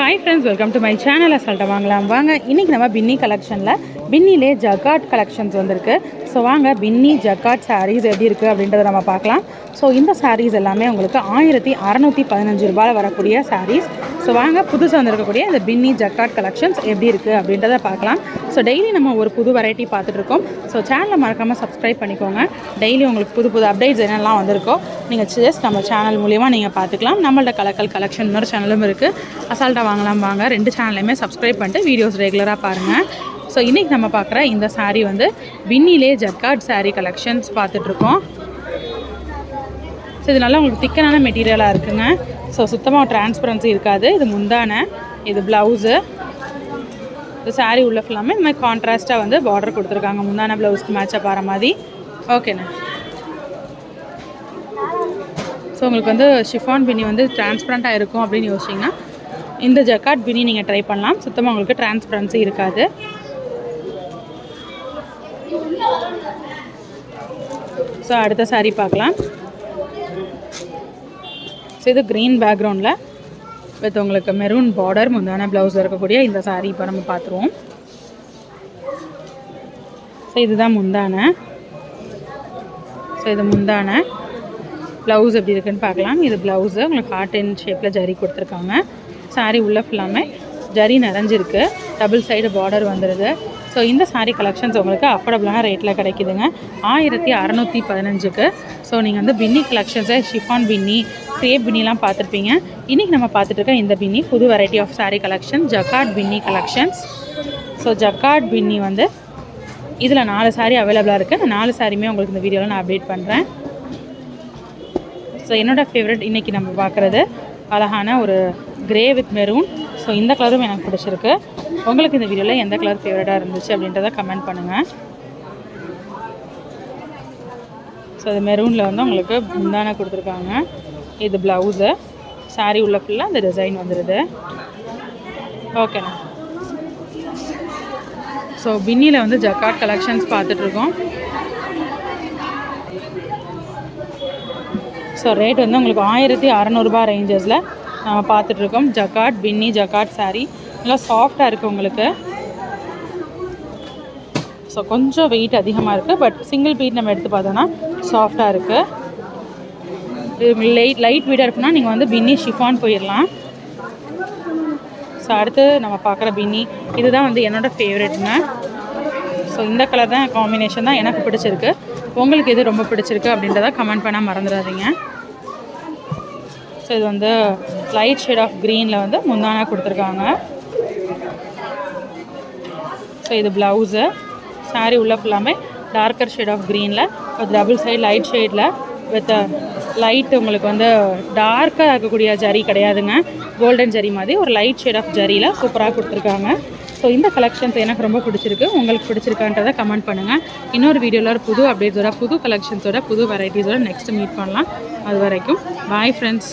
Hi friends welcome to my channel அசால்ட்டை வாங்கலாம். வாங்க இன்றைக்கி நம்ம பின்னி கலெக்ஷனில் பின்னிலே ஜக்காட் கலெக்ஷன்ஸ் வந்திருக்கு. ஸோ வாங்க பின்னி ஜக்காட் சாரீஸ் எப்படி இருக்குது அப்படின்றத நம்ம பார்க்கலாம். ஸோ இந்த சாரீஸ் எல்லாமே உங்களுக்கு ஆயிரத்தி அறநூற்றி பதினஞ்சு ரூபாயில் வரக்கூடிய சாரீஸ் ஸோ வாங்க புதுசாக வந்திருக்கக்கூடிய இந்த பின்னி ஜக்காட் கலெக்ஷன்ஸ் எப்படி இருக்குது அப்படின்றத பார்க்கலாம். ஸோ டெய்லி நம்ம ஒரு புது வெரைட்டி பார்த்துட்ருக்கோம் ஸோ சேனலை மறக்காமல் சப்ஸ்கிரைப் பண்ணிக்கோங்க. டெய்லி உங்களுக்கு புது புது அப்டேட்ஸ் என்னெல்லாம் வந்திருக்கோ நீங்கள் ஜஸ்ட் நம்ம சேனல் மூலிமா நீங்கள் பார்த்துக்கலாம். நம்மள்ட்ட கலக்கல் கலெக்ஷன் இன்னொரு சேனலும் இருக்குது அசால்ட்டாக வாங்கலாம் வாங்க. ரெண்டு சேனலையுமே சப்ஸ்கிரைப் பண்ணிட்டு வீடியோஸ் ரெகுலராக பாருங்கள் ஸோ இன்றைக்கி நம்ம பார்க்குற இந்த சாரீ வந்து வின்னிலே ஜக்காட் சாரீ கலெக்ஷன்ஸ் பார்த்துட்ருக்கோம். ஸோ இது நல்லா உங்களுக்கு திக்கனான மெட்டீரியலாக இருக்குங்க. ஸோ சுத்தமாக டிரான்ஸ்பரன்சி இருக்காது. இது முந்தான இது ப்ளவுஸு இந்த சாரீ உள்ள ஃபுல்லாமே இந்த மாதிரி கான்ட்ராஸ்ட்டாக வந்து பார்டர் கொடுத்துருக்காங்க. முந்தான ப்ளவுஸ்க்கு மேட்சாக பாரு மாதிரி. ஓகேண்ணா ஸோ உங்களுக்கு வந்து ஷிஃபான் பின்னி வந்து டிரான்ஸ்பரண்ட்டாக இருக்கும் அப்படின்னு யோசிச்சிங்கன்னா இந்த ஜக்காட் பின்னி நீங்கள் ட்ரை பண்ணலாம். சுத்தமாக உங்களுக்கு டிரான்ஸ்பரன்சி இருக்காது. ஸோ அடுத்த சாரீ பார்க்கலாம். ஸோ இது க்ரீன் பேக்ரவுண்டில் வித் உங்களுக்கு மெரூன் பார்டர் முந்தான ப்ளவுஸ் இருக்கக்கூடிய இந்த சாரீ இப்போ நம்ம பார்த்துருவோம். ஸோ இதுதான் முந்தான. ஸோ இது முந்தான ப்ளவுஸ் எப்படி இருக்குன்னு பார்க்கலாம். இது ப்ளவுஸு உங்களுக்கு ஹார்ட் அண்ட் ஷேப்பில் ஜரி கொடுத்துருக்காங்க. Saree உள்ள ஃபுல்லாமே ஜரி நிறைஞ்சிருக்கு. டபுள் சைடு பார்டர் வந்துடுது ஸோ இந்த சாரீ கலெக்ஷன்ஸ் உங்களுக்கு அஃபோர்டபுளான ரேட்டில் கிடைக்குதுங்க. ஆயிரத்தி அறநூற்றி பதினஞ்சுக்கு. ஸோ நீங்கள் வந்து பின்னி கலெக்ஷன்ஸை ஷிஃபான் பின்னி க்ரேப் பின்னிலாம் பார்த்துருப்பீங்க. இன்றைக்கி நம்ம பார்த்துட்டு இருக்க இந்த பின்னி புது variety of sari collection jacquard Binny collections so jacquard Binny வந்து இதில் நாலு சாரீ அவைலபிளாக இருக்குது அந்த நாலு சாரியுமே உங்களுக்கு இந்த வீடியோவில் நான் அப்டேட் பண்ணுறேன் ஸோ என்னோட ஃபேவரட் இன்றைக்கி நம்ம பார்க்குறது அழகான ஒரு கிரே வித் மெரூன் ஸோ இந்த கலரும் எனக்கு பிடிச்சிருக்கு. உங்களுக்கு இந்த வீடியோவில் எந்த கலர் ஃபேவரட்டாக இருந்துச்சு அப்படின்றத கமெண்ட் பண்ணுங்கள் ஸோ அது மெரூனில் வந்து உங்களுக்கு முந்தான கொடுத்துருக்காங்க. இது ப்ளவுஸு சாரீ உள்ள ஃபுல்லாக அந்த டிசைன் வந்துடுது ஓகேண்ணா ஸோ பின்னியில் வந்து ஜக்காட் கலெக்ஷன்ஸ் பார்த்துட்ருக்கோம். ஸோ ரேட் வந்து உங்களுக்கு ஆயிரத்தி அறநூறுபா ரேஞ்சஸில் நம்ம பார்த்துட்ருக்கோம். ஜக்காட் பின்னி ஜக்காட் சாரீ நல்லா சாஃப்டாக இருக்குது உங்களுக்கு. ஸோ கொஞ்சம் வெயிட் அதிகமாக இருக்குது பட் சிங்கிள் பீட் நம்ம எடுத்து பார்த்தோன்னா சாஃப்டாக இருக்குது இது லைட் லைட் வீடாக இருக்குன்னா நீங்கள் வந்து பின்னி ஷிஃபான் போயிடலாம் ஸோ அடுத்து நம்ம பார்க்குற பின்னி. இதுதான் வந்து என்னோடய ஃபேவரெட்ங்க ஸோ இந்த கலர் தான் காம்பினேஷன் தான் எனக்கு பிடிச்சிருக்கு. உங்களுக்கு எது ரொம்ப பிடிச்சிருக்கு அப்படின்றத கமெண்ட் பண்ணால் மறந்துடாதீங்க. ஸோ இது வந்து லைட் ஷேட் ஆஃப் க்ரீனில் வந்து முந்தானா கொடுத்துருக்காங்க. ஸோ இது ப்ளவுஸு சாரீ உள்ள ஃபுல்லாமே டார்க்கர் ஷேட் ஆஃப் க்ரீனில் டபுள் சைடு லைட் ஷேடில் வித் லைட் உங்களுக்கு வந்து டார்க்காக இருக்கக்கூடிய ஜரி கிடையாதுங்க. கோல்டன் ஜரி மாதிரி ஒரு லைட் ஷேட் ஆஃப் ஜரியில் சூப்பராக கொடுத்துருக்காங்க. ஸோ இந்த கலெக்ஷன்ஸ் எனக்கு ரொம்ப பிடிச்சிருக்கு. உங்களுக்கு பிடிச்சிருக்கான்றதை கமெண்ட் பண்ணுங்கள் இன்னொரு வீடியோவில் ஒரு புது அப்டேட்ஸோட புது கலெக்ஷன்ஸோட புது வெரைட்டிஸோட நெக்ஸ்ட் மீட் பண்ணலாம். அது வரைக்கும். Bye friends